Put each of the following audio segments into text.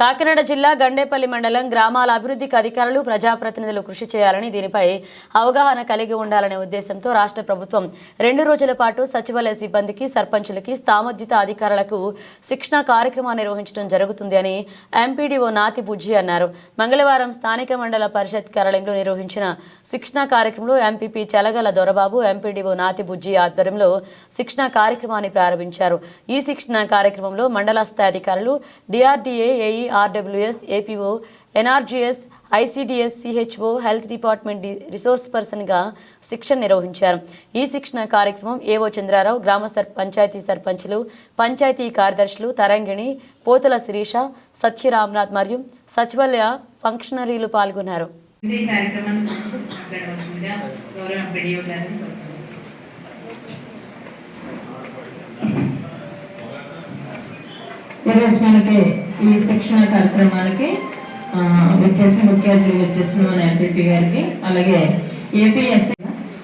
కాకినాడ జిల్లా గండేపల్లి మండలం గ్రామాల అభివృద్ధికి అధికారులు ప్రజాప్రతినిధులు కృషి చేయాలని దీనిపై అవగాహన కలిగి ఉండాలనే ఉద్దేశంతో రాష్ట్ర ప్రభుత్వం రెండు రోజుల పాటు సచివాలయ సిబ్బందికి సర్పంచులకి స్థామోద్యత అధికారులకు శిక్షణ కార్యక్రమాన్ని నిర్వహించడం జరుగుతుంది అని ఎంపీడీఓ నాతి బుజ్జి అన్నారు. మంగళవారం స్థానిక మండల పరిషత్ కార్యాలయంలో నిర్వహించిన శిక్షణ కార్యక్రమంలో ఎంపీపీ చలగల దొరబాబు ఎంపీడీఓ నాతి బుజ్జి ఆధ్వర్యంలో శిక్షణ కార్యక్రమాన్ని ప్రారంభించారు. ఈ శిక్షణ కార్యక్రమంలో మండల స్థాయి అధికారులు DRDA AE RWS APO NRGS ICDS CHO health department resource పర్సన్గా శిక్షణ నిర్వహించారు. ఈ శిక్షణ కార్యక్రమం ఏవో చంద్రారావు గ్రామ సర్ పంచాయతీ సర్పంచులు పంచాయతీ కార్యదర్శులు తరంగిణి పోతుల శిరీష సత్యరామ్నాథ్ మరియు సచివాలయ ఫంక్షనరీలు పాల్గొన్నారు. ఈరోజు మనకి ఈ శిక్షణ కార్యక్రమానికి ఆ, వచ్చేసి ముఖ్య అతిథి వచ్చేసిన మన ఎంపీపీ గారికి అలాగే ఏపీఎస్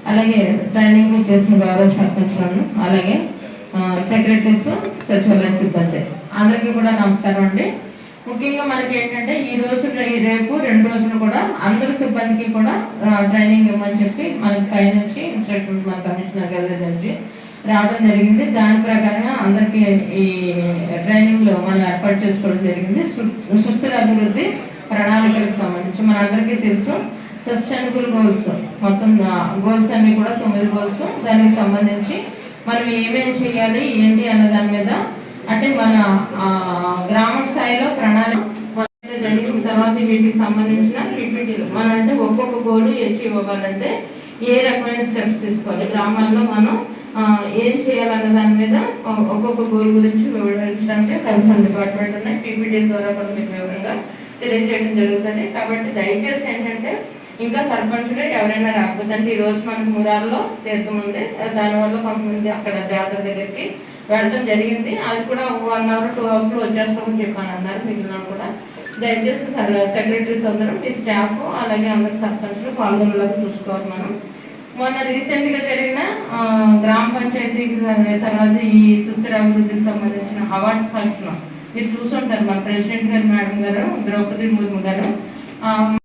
అలాగే ట్రైనింగ్ చేసిన గౌరవ సర్పంచ్లను అలాగే సెక్రటరీస్ సచివాలయ సిబ్బంది. అందరికీ కూడా నమస్కారం అండి. ముఖ్యంగా మనకి ఏంటంటే ఈ రోజు ఈ రేపు రెండు రోజులు కూడా అందరి సిబ్బందికి కూడా ట్రైనింగ్ ఇవ్వమని చెప్పి మనకి పై నుంచి మన కమిషనర్ గారి నుంచి రావడం జరిగింది. దాని ప్రకారంగా అందరికీ ఈ ట్రైనింగ్లో మనం ఏర్పాటు చేసుకోవడం జరిగింది. సుస్థిర అభివృద్ధి ప్రణాళికలకు సంబంధించి మనందరికీ తెలుసు. సస్టైనబుల్ గోల్స్ మొత్తం గోల్స్ అన్ని కూడా తొమ్మిది గోల్స్. దానికి సంబంధించి మనం ఏమేమి చేయాలి ఏంటి అన్న దాని మీద అంటే మన గ్రామ స్థాయిలో ప్రణాళిక జరిగిన తర్వాత వీటికి సంబంధించిన పిపిటీలు మనం అంటే ఒక్కొక్క గోలు ఎచ్చి ఇవ్వాలంటే ఏ రకమైన స్టెప్స్ తీసుకోవాలి? గ్రామాల్లో మనం ఏం చేయాలన్న దాని మీద ఒక్కొక్క గోల్ గురించి వివరించడానికి కన్సర్న్ డిపార్ట్మెంట్ ఉన్నాయి. పీపీటీ ద్వారా కూడా మీకు వివరంగా తెలియజేయడం జరుగుతుంది. కాబట్టి దయచేసి ఏంటంటే ఇంకా సర్పంచులు ఎవరైనా రాకపోతే అంటే ఈ రోజు మనకు మూడారులో తీర్థం ఉంది దానివల్ల కొంతమంది అక్కడ జాతర దగ్గరికి వెళ్ళడం జరిగింది. అది కూడా వన్ అవర్ టూ అవర్స్లో వచ్చేస్తామని చెప్పాను అన్నారు మిగిలిన కూడా. దయచేసి సెక్రటరీస్ అందరం ఈ స్టాఫ్ అలాగే అందరు సర్పంచులు పాల్గొనేలాగా చూసుకోవాలి మనం. మొన్న రీసెంట్గా జరిగిన గ్రామ పంచాయతీ తర్వాత ఈ సుస్థిర అభివృద్ధికి సంబంధించిన అవార్డ్ ఫంక్షన్ మీరు చూసుంటారు. మన ప్రెసిడెంట్ గారు మేడం గారు ద్రౌపది ముర్ము గారు.